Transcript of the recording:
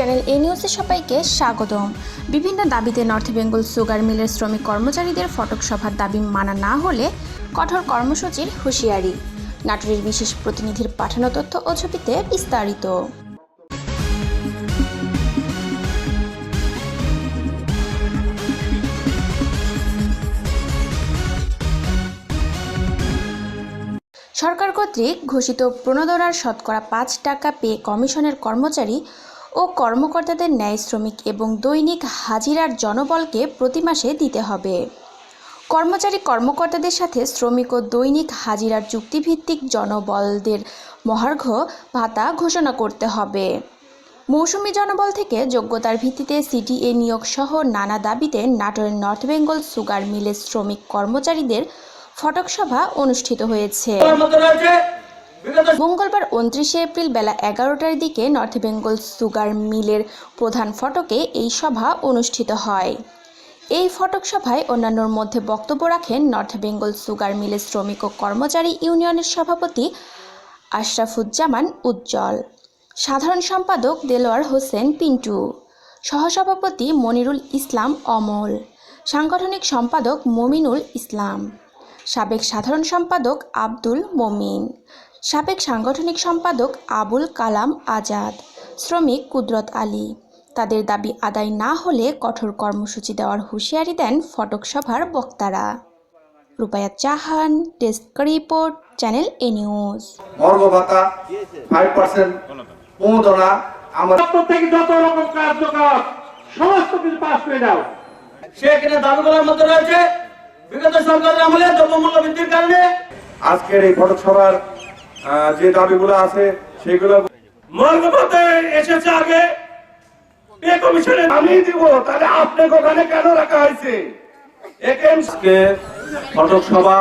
Channel এ নিউজে সবাইকে স্বাগতম। বিভিন্ন দাবিতে নর্থ বেঙ্গল সুগার মিলের শ্রমিক কর্মচারীদের ফটক সভার দাবি মানা না হলে কঠোর কর্মসূচির হুঁশিয়ারি। নাটোরের বিশেষ প্রতিনিধির পাঠানো তথ্য ও ছবিতে বিস্তারিত। সরকার কর্তৃক ঘোষিত প্রণোদনার শতকরা পাঁচ টাকা পেয়ে কমিশনের কর্মচারী ও কর্মকর্তাদের ন্যায় শ্রমিক এবং দৈনিক হাজিরার জনবলকে প্রতি মাসে দিতে হবে। কর্মচারী কর্মকর্তাদের সাথে শ্রমিক ও দৈনিক হাজিরার চুক্তিভিত্তিক জনবলদের মহার্ঘ ভাতা ঘোষণা করতে হবে। মৌসুমি জনবল থেকে যোগ্যতার ভিত্তিতে সিটিএ নিয়োগ সহ নানা দাবিতে নাটোরের নর্থ বেঙ্গল সুগার মিলের শ্রমিক কর্মচারীদের ফটক সভা অনুষ্ঠিত হয়েছে। মঙ্গলবার উনত্রিশে এপ্রিল বেলা এগারোটার দিকে নর্থ বেঙ্গল সুগার মিলের প্রধান ফটকে এই সভা অনুষ্ঠিত হয়। এই ফটক সভায় অন্যান্যর মধ্যে বক্তব্য রাখেন নর্থ বেঙ্গল সুগার মিলের শ্রমিক ও কর্মচারী ইউনিয়নের সভাপতি আশরাফুজ্জামান উজ্জ্বল, সাধারণ সম্পাদক দেলোয়ার হোসেন পিন্টু, সহসভাপতি মনিরুল ইসলাম অমল, সাংগঠনিক সম্পাদক মমিনুল ইসলাম, সাবেক সাধারণ সম্পাদক আব্দুল মমিন সাবেক সাংগঠনিক সম্পাদক আবুল কালাম আজাদ শ্রমিক কুদরত আলী। তাদের দাবি আদায় না হলে কঠোর কর্মসূচি দেওয়ার হুঁশিয়ারি দেন ফটক সভার বক্তারা। রূপায়া চাহান desk report channel A news. Morgue ভাতা আমার থেকে যত রকম কার্যকলাপ সমস্ত কিছু পাস করে দাও। সেখানে দাবিগুলোর মধ্যে রয়েছে বিগত সরকারের আমলে দ্রব্যমূল্য বৃদ্ধির কারণে আজকের এই ফটক সভার যে দাবিগুলো আছে সেগুলো মর্গপথে এসেছে আগে। পে কমিশনে আমি দিব তাহলে আপনাকে ওখানে কেন রাখা হয়েছে? একে ফটক সভা